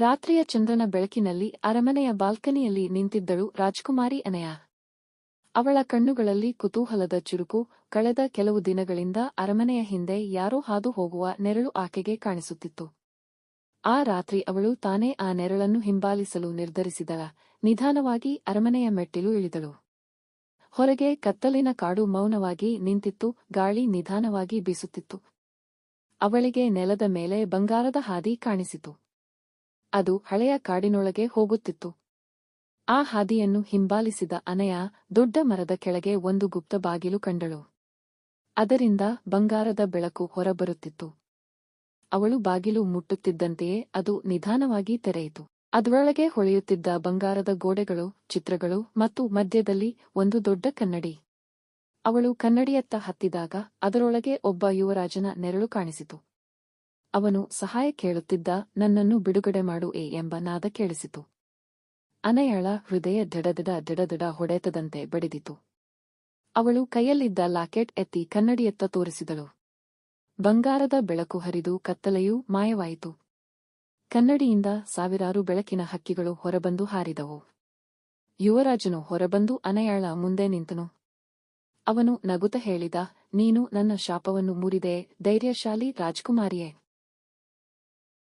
ರಾತ್ರಿಯ ಚಂದ್ರನ ಬೆಳಕಿನಲ್ಲಿ ಅರಮನೆಯ ಬಾಲ್ಕನಿಯಲ್ಲಿ ನಿಂತಿದ್ದಳು ರಾಜ್ಕುಮಾರಿ ಅನಯ. ಅವಳ ಕಣ್ಣುಗಳಲ್ಲಿ ಕುತೂಹಲದ ಚುರುಕು, ಕಳೆದ ಕೆಲವು ದಿನಗಳಿಂದ ಅರಮನೆಯ ಹಿಂದೆ ಯಾರೋ ಹಾದು ಹೋಗುವ ನೆರಳು ಆಕೆಗೆ ಕಾಣಿಸುತ್ತಿತ್ತು. ಆ ರಾತ್ರಿ ಅವಳು ತಾನೇ ಆ ನೆರಳನ್ನು ಹಿಂಬಾಲಿಸಲು ನಿರ್ಧರಿಸಿದಳ ನಿಧಾನವಾಗಿ ಅರಮನೆಯ ಮೆಟ್ಟಿಲು ಇಳಿದಳು. ಹೊರಗೆ ಕತ್ತಲಿನ ಕಾಡು ಮೌನವಾಗಿ ನಿಂತಿತ್ತು, ಗಾಳಿ ನಿಧಾನವಾಗಿ ಬೀಸುತ್ತಿತ್ತು. ಅವಳಿಗೆ ನೆಲದ ಮೇಲೆ ಬಂಗಾರದ ಹಾದಿ ಕಾಣಿಸಿತು. ಅದು ಹಳೆಯ ಕಾಡಿನೊಳಗೆ ಹೋಗುತ್ತಿತ್ತು. ಆ ಹಾದಿಯನ್ನು ಹಿಂಬಾಲಿಸಿದ ಅನಯ ದೊಡ್ಡ ಮರದ ಕೆಳಗೆ ಒಂದು ಗುಪ್ತ ಬಾಗಿಲು ಕಂಡಳು. ಅದರಿಂದ ಬಂಗಾರದ ಬೆಳಕು ಹೊರಬರುತ್ತಿತ್ತು. ಅವಳು ಬಾಗಿಲು ಮುಟ್ಟುತ್ತಿದ್ದಂತೆಯೇ ಅದು ನಿಧಾನವಾಗಿ ತೆರೆಯಿತು. ಅದರೊಳಗೆ ಹೊಳೆಯುತ್ತಿದ್ದ ಬಂಗಾರದ ಗೋಡೆಗಳು, ಚಿತ್ರಗಳು ಮತ್ತು ಮಧ್ಯದಲ್ಲಿ ಒಂದು ದೊಡ್ಡ ಕನ್ನಡಿ. ಅವಳು ಕನ್ನಡಿಯತ್ತ ಹತ್ತಿದಾಗ ಅದರೊಳಗೆ ಒಬ್ಬ ಯುವರಾಜನ ನೆರಳು ಕಾಣಿಸಿತು. ಅವನು ಸಹಾಯ ಕೇಳುತ್ತಿದ್ದ ನನ್ನನ್ನು ಬಿಡುಗಡೆ ಮಾಡು ಎ ಎಂಬ ನಾದ ಕೇಳಿಸಿತು. ಅನಯಳ ಹೃದಯ ದಡದಡ ದಡದಡ ಹೊಡೆತದಂತೆ ಬಡಿದಿತು. ಅವಳು ಕೈಯಲ್ಲಿದ್ದ ಲಾಕೆಟ್ ಎತ್ತಿ ಕನ್ನಡಿಯತ್ತ ತೋರಿಸಿದಳು. ಬಂಗಾರದ ಬೆಳಕು ಹರಿದು ಕತ್ತಲೆಯೂ ಮಾಯವಾಯಿತು. ಕನ್ನಡಿಯಿಂದ ಸಾವಿರಾರು ಬೆಳಕಿನ ಹಕ್ಕಿಗಳು ಹೊರಬಂದು ಹಾರಿದವು. ಯುವರಾಜನು ಹೊರಬಂದು ಅನಯಾಳ ಮುಂದೆ ನಿಂತನು. ಅವನು ನಗುತ ಹೇಳಿದ, ನೀನು ನನ್ನ ಶಾಪವನ್ನು ಮೂರಿದೆ, ಧೈರ್ಯಶಾಲಿ ರಾಜ್ಕುಮಾರಿಯೇ.